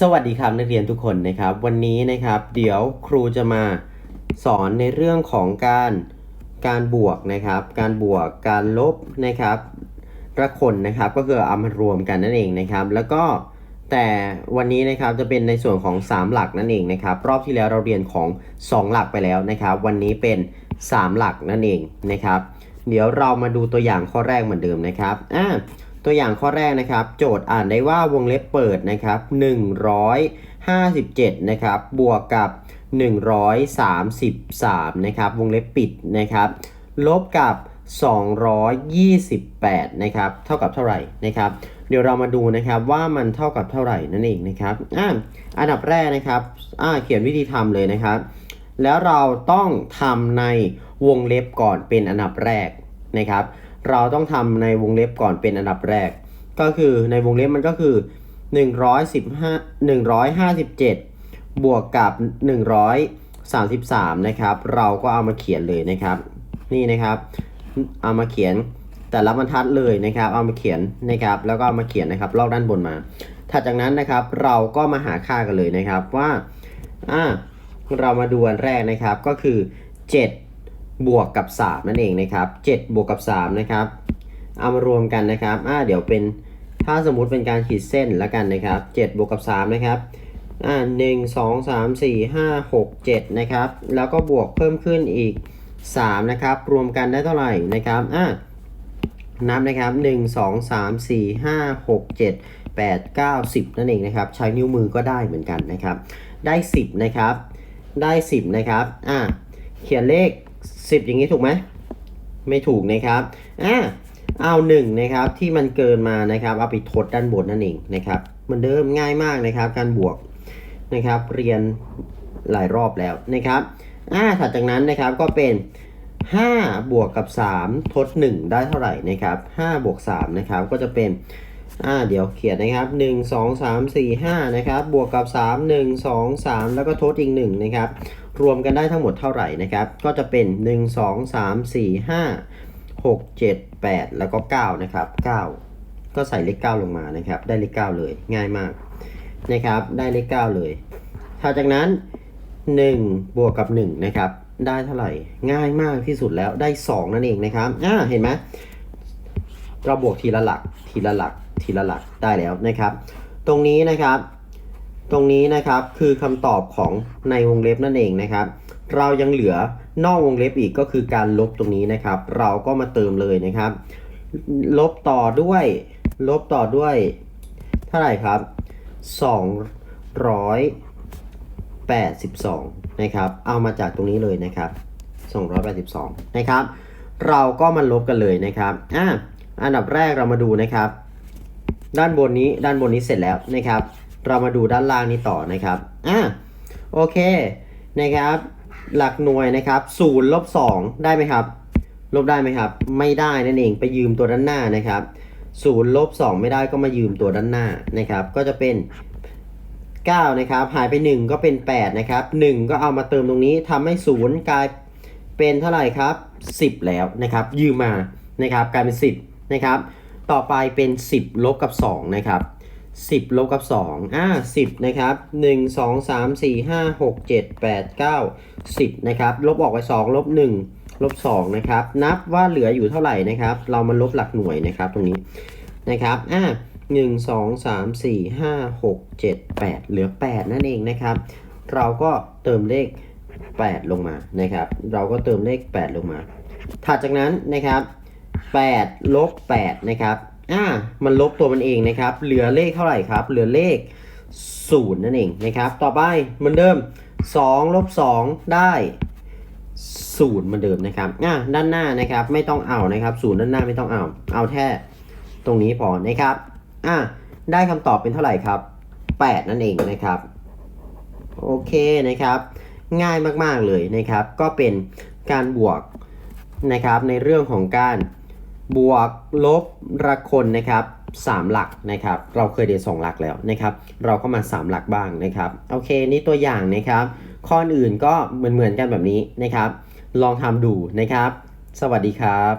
สวัสดีครับนักเรียนทุกคนนะครับ วันนี้นะครับ เดี๋ยวครูจะมาสอนในเรื่องของการการบวกนะครับ การบวกการลบนะครับระคนนะครับก็คือเอามารวมกันนั่นเองนะครับ แล้วก็แต่วันนี้นะครับจะเป็นในส่วนของ 3 หลักนั่นเองนะครับ รอบที่แล้วเราเรียนของ 2 หลักไปแล้วนะครับ วันนี้เป็น 3 หลักนั่นเองนะครับ เดี๋ยวเรามาดูตัวอย่างข้อแรกเหมือนเดิมนะครับอ่าตัวอย่างข้อแรกนะครับ โจทย์อ่านได้ว่าวงเล็บเปิดนะครับ157นะครับบวกกับ 133นะครับวงเล็บปิดนะครับลบกับ 228นะครับเท่ากับเท่าไหร่นะครับ เดี๋ยวเรามาดูนะครับว่ามันเท่ากับเท่าไหร่นั่นเองนะครับอ่าอันดับแรกนะครับอ่าเขียนวิธีทำเลยนะครับ แล้วเราต้องทำใน วงเล็บก่อนเป็นอันดับแรกนะครับ เราต้องทำในวงเล็บก่อนเป็นอันดับแรก ก็คือในวงเล็บมันก็คือ 115 157 บวกกับ 133 นะครับ เราก็เอามาเขียนเลยนะครับ นี่นะครับ เอามาเขียนแต่ละบรรทัดเลยนะครับ เอามาเขียนนะครับ แล้วก็เอามาเขียนนะครับ ลอกด้านบนมา ถัดจากนั้นนะครับ เราก็มาหาค่ากันเลยนะครับว่า อ่า เรามาดูอันแรกนะครับ ก็คือ 7 บวกกับ 3 นั่นเองนะครับ 7 บวกกับ 3 นะครับ เอามารวมกันนะครับอ่าเดี๋ยวเป็นถ้าสมมุติเป็นการขีดเส้นแล้วกันนะครับ 7 บวกกับ 3 นะครับอ่าหนึ่งสองสามสี่ห้าหกเจ็ดนะครับ แล้วก็บวกเพิ่มขึ้นอีก 3 นะครับ รวมกันได้เท่าไหร่นะครับอ่านับนะครับ 1 2 3 4 5 6 7 8 9 10 นั่นเองนะครับ ใช้นิ้วมือก็ได้เหมือนกันนะครับ ได้ 10 นะครับ ได้ 10 นะครับ อ่าเขียนเลข 10อย่างนี้ถูกไหมไม่ถูกนะครับอ่าเอา1นะครับที่มันเกินมานะครับเอาไปทดด้านบนนั่นเองนะครับมือนเดิมง่ายมากนะครับ การบวกนะครับ เรียนหลายรอบแล้วนะครับอ่าถัดจากนั้นนะครับก็เป็น 5 บวกกับ 3 ทด 1 ได้เท่าไหร่นะครับ5บวก3นะครับก็จะเป็น อ่าเดี๋ยวเขียนนะครับ 1 2 3 4 5นะครับบวกกับ 3 1 2 3 แล้วก็ทดอีก1นะครับรวมกันได้ทั้งหมดเท่าไหร่นะครับ ก็จะเป็น 1 2 3 4 5 6 7 8 แล้วก็9นะครับ9 ก็ใส่เลข 9 ลงมานะครับ ได้เลข 9 เลยง่ายมากนะครับ ได้เลข 9 เลยถัดจากนั้น 1 บวกกับ 1 นะครับ ได้เท่าไหร่ง่ายมากที่สุดแล้วได้ 2 นั่นเองนะครับอ่าเห็นไหมเราบวกทีละหลักทีละหลัก ทีละหลักได้แล้วนะครับ ตรงนี้นะครับ ตรงนี้นะครับคือคำตอบของในวงเล็บนั่นเองนะครับ เรายังเหลือนอกวงเล็บอีกก็คือการลบตรงนี้นะครับ เราก็มาเติมเลยนะครับ ลบต่อด้วย ลบต่อด้วยเท่าไหร่ครับ282นะครับ เอามาจากตรงนี้เลยนะครับ282นะครับ เราก็มาลบกันเลยนะครับ อ่า อันดับแรกเรามาดูนะครับ ด้านบนนี้ด้านบนนี้เสร็จแล้วนะครับ เรามาดูด้านล่างนี้ต่อนะครับอ่าโอเคนะครับ หลักหน่วยนะครับ0ลบ2ได้ไหมครับ ลบได้ไหมครับ ไม่ได้นั่นเองไปยืมตัวด้านหน้านะครับ0ลบ2ไม่ได้ก็มายืมตัวด้านหน้านะครับ ก็จะเป็น9นะครับหายไป 1 ก็เป็น 8 นะครับ 1 ก็เอามาเติมตรงนี้ทำให้ 0 กลายเป็นเท่าไหร่ครับ 10 แล้วนะครับ ยืมมานะครับกลายเป็น 10 นะครับ ต่อไปเป็น 10 ลบกับ 2 นะครับ 10 ลบกับ 2 อ่า 10 นะครับ 1 2 3 4 5 6 7 8 9 10 นะครับ ลบออกไป 2 ลบ 1 ลบ 2 นะครับ นับว่าเหลืออยู่เท่าไหร่นะครับ เรามาลบหลักหน่วยนะครับตรงนี้ นะครับ อ่า1 2 3 4 5 6 7 8เหลือ8นั่นเองนะครับ เราก็เติมเลข8ลงมานะครับ เราก็เติมเลข8ลงมา ถัดจากนั้นนะครับ 8ลบ8นะครับอ่ามันลบตัวมันเองนะครับ เหลือเลขเท่าไหร่ครับ เหลือเลข 0 นั่นเองนะครับ ต่อไปเหมือนเดิม2ลบ2ได้0เหมือนเดิมนะครับอ่าด้านหน้านะครับไม่ต้องเอานะครับ0ด้านหน้าไม่ต้องเอา เอาแค่ตรงนี้พอนะครับอ่าได้คำตอบเป็นเท่าไหร่ครับ 8 นั่นเองนะครับ โอเคนะครับ ง่ายมากๆเลยนะครับ ก็เป็นการบวกนะครับในเรื่องของการ บวกลบระคนนะครับ3หลักนะครับ เราเคยเรียน2หลักแล้วนะครับ เราก็มา 3 หลักบ้างนะครับ โอเค นี่ตัวอย่างนะครับ ข้ออื่นก็เหมือนๆกันแบบนี้นะครับ ลองทำดูนะครับ สวัสดีครับ